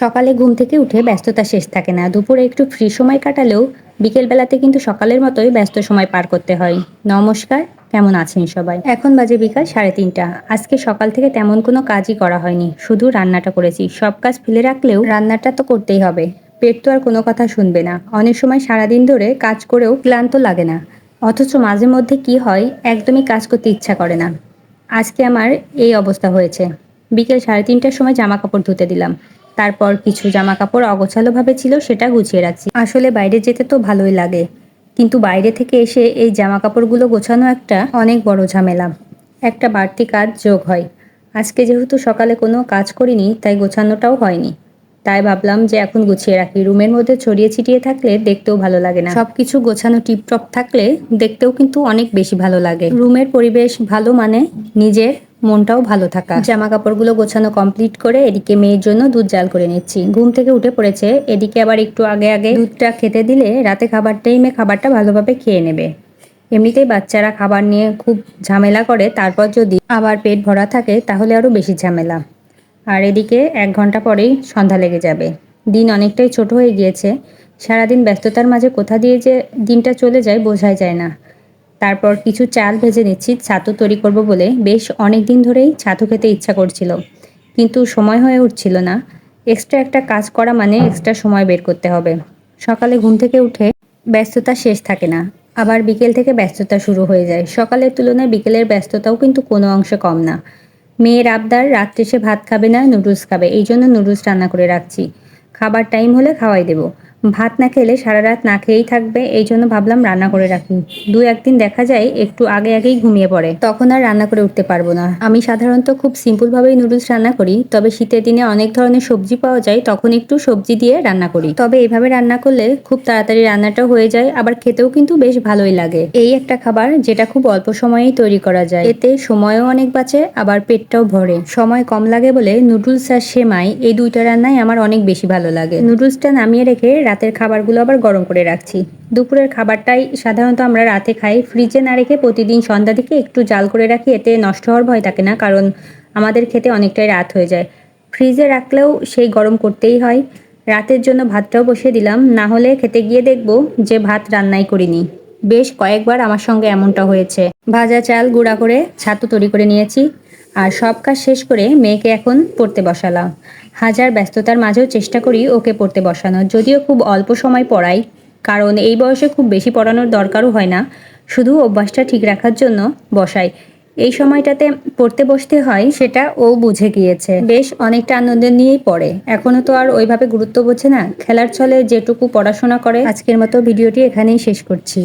সকালে ঘুম থেকে উঠে ব্যস্ততা শেষ থাকে না। দুপুরে একটু ফ্রি সময় কাটালেও বিকেলবেলাতে কিন্তু সকালের মতোই ব্যস্ত সময় পার করতে হয়। নমস্কার, কেমন আছেন সবাই? এখন বাজে বিকাল সাড়ে তিনটা। আজকে সকাল থেকে তেমন কোনো কাজই করা হয়নি। শুধু রান্নাটা করেছি। সব কাজ ফেলে রাখলেও রান্নাটা তো করতেই হবে। পেট তো আর কোনো কথা শুনবে না। অনেক সময় সারাদিন ধরে কাজ করেও ক্লান্ত লাগে না। অথচ মাঝে মধ্যে কি হয়, একদমই কাজ করতে ইচ্ছা করে না। আজকে আমার এই অবস্থা হয়েছে। বিকেল সাড়ে তিনটার সময় জামা কাপড় ধুতে দিলাম। তারপর কিছু জামা কাপড় অগোছালোভাবে ছিল, সেটা গুছিয়ে রাখছি। আসলে বাইরে যেতে তো ভালোই লাগে, কিন্তু বাইরে থেকে এসে এই জামা কাপড়গুলো গোছানো একটা অনেক বড় ঝামেলা। একটা বাড়তি কাজ যোগ হয়। আজকে যেহেতু সকালে কোনো কাজ করিনি, তাই গোছানোটাও হয়নি। তাই ভাবলাম যে এখন গুছিয়ে রাখি। রুমের মধ্যে ছড়িয়ে ছিটিয়ে থাকলে দেখতেও ভালো লাগে না। সবকিছু গোছানো টিপটপ থাকলে দেখতেও কিন্তু অনেক বেশি ভালো লাগে। রুমের পরিবেশ ভালো মানে নিজের মনটাও ভালো থাকা। জামা কাপড়গুলো গোছানো কমপ্লিট করে এদিকে মেয়ের জন্য দুধ জাল করে নিচ্ছি। ঘুম থেকে উঠে পড়েছে, এদিকে আবার একটু আগে আগে দুধটা খেতে দিলে রাতে খাবার টাইমে খাবারটা ভালোভাবে খেয়ে নেবে। এমনিতেই বাচ্চারা খাবার নিয়ে খুব ঝামেলা করে, তারপর যদি আবার পেট ভরা থাকে তাহলে আরও বেশি ঝামেলা। আর এদিকে এক ঘণ্টা পরেই সন্ধ্যা লেগে যাবে। দিন অনেকটাই ছোট হয়ে গিয়েছে। সারাদিন ব্যস্ততার মাঝে কোথা দিয়ে যে দিনটা চলে যায় বোঝাই যায় না। তারপর কিছু চাল ভেজে নিচ্ছি, ছাতু তৈরি করব বলে বেশ অনেক দিন ধরেই ছাতু খেতে ইচ্ছা করছিল। কিন্তু সময় হয়ে উঠছিল না। এক্সট্রা একটা কাজ করা মানে এক্সট্রা সময় বের করতে হবে। সকালে ঘুম থেকে উঠে ব্যস্ততা শেষ থাকে না। আবার বিকেল থেকে ব্যস্ততা শুরু হয়ে যায়। সকালের তুলনায় বিকেলের ব্যস্ততাও কিন্তু কোনো অংশে কম না। মেয়ের আবদার, রাত্রে সে ভাত খাবে না, নুডলস খাবে। এই জন্য নুডলস রান্না করে রাখছি। খাবার টাইম হলে খাওয়াই দেবো। ভাত না খেলে সারা রাত না খেয়েই থাকবে, এই জন্য ভাবলাম রান্না করে রাখি। দু একদিন দেখা যায় একটু আগে আগেই ঘুমিয়ে পড়ে। তখন আর রান্না করে উঠতে পারব না। আমি সাধারণত খুব সিম্পলভাবেই নুডলস রান্না করি, তবে শীতের দিনে অনেক ধরনের সবজি পাওয়া যায়, তখন একটু সবজি দিয়ে রান্না করি। তবে এভাবে রান্না করলে খুব তাড়াতাড়ি রান্নাটাও হয়ে যায়, আবার খেতেও কিন্তু বেশ ভালোই লাগে। এই একটা খাবার যেটা খুব অল্প সময়েই তৈরি করা যায়। এতে সময়ও অনেক বাঁচে, আবার পেটটাও ভরে। সময় কম লাগে বলে নুডলস আর সেমাই এই দুইটা রান্নাই আমার অনেক বেশি ভালো লাগে। নুডলসটা নামিয়ে রেখে রাতের খাবারগুলো আবার গরম করে রাখছি। দুপুরের খাবারটাই সাধারণত আমরা রাতে খাই। ফ্রিজে না রেখে প্রতিদিন সন্ধ্যা দিকে একটু জাল করে রাখি, এতে নষ্ট হওয়ার ভয় থাকে না, কারণ আমাদের খেতে অনেকটাই রাত হয়ে যায়। ফ্রিজে রাখলেও সেই গরম করতেই হয়। রাতের জন্য ভাতটাও বসিয়ে দিলাম। না হলে খেতে গিয়ে দেখব যে ভাত রান্নাই করিনি। বেশ কয়েকবার আমার সঙ্গে এমনটা হয়েছে। ভাজা চাল গুঁড়া করে ছাতু তৈরি করে নিয়েছি। আর সব কাজ শেষ করে মেয়েকে এখন পড়তে বসালাম। হাজার ব্যস্ততার মাঝেও চেষ্টা করি ওকে পড়তে বসানো যদিও খুব অল্প সময় পড়াই, কারণ এই বয়সে খুব বেশি পড়ানোর দরকারও হয় না। শুধু অভ্যাসটা ঠিক রাখার জন্য বসাই। এই সময়টাতে পড়তে বসতে হয় সেটা ও বুঝে গিয়েছে। বেশ অনেকটা আনন্দ নিয়েই পড়ে। এখনও তো আর ওইভাবে গুরুত্ব বোঝে না। খেলার ছলে যেটুকু পড়াশোনা করে, আজকের মতো ভিডিওটি এখানেই শেষ করছি।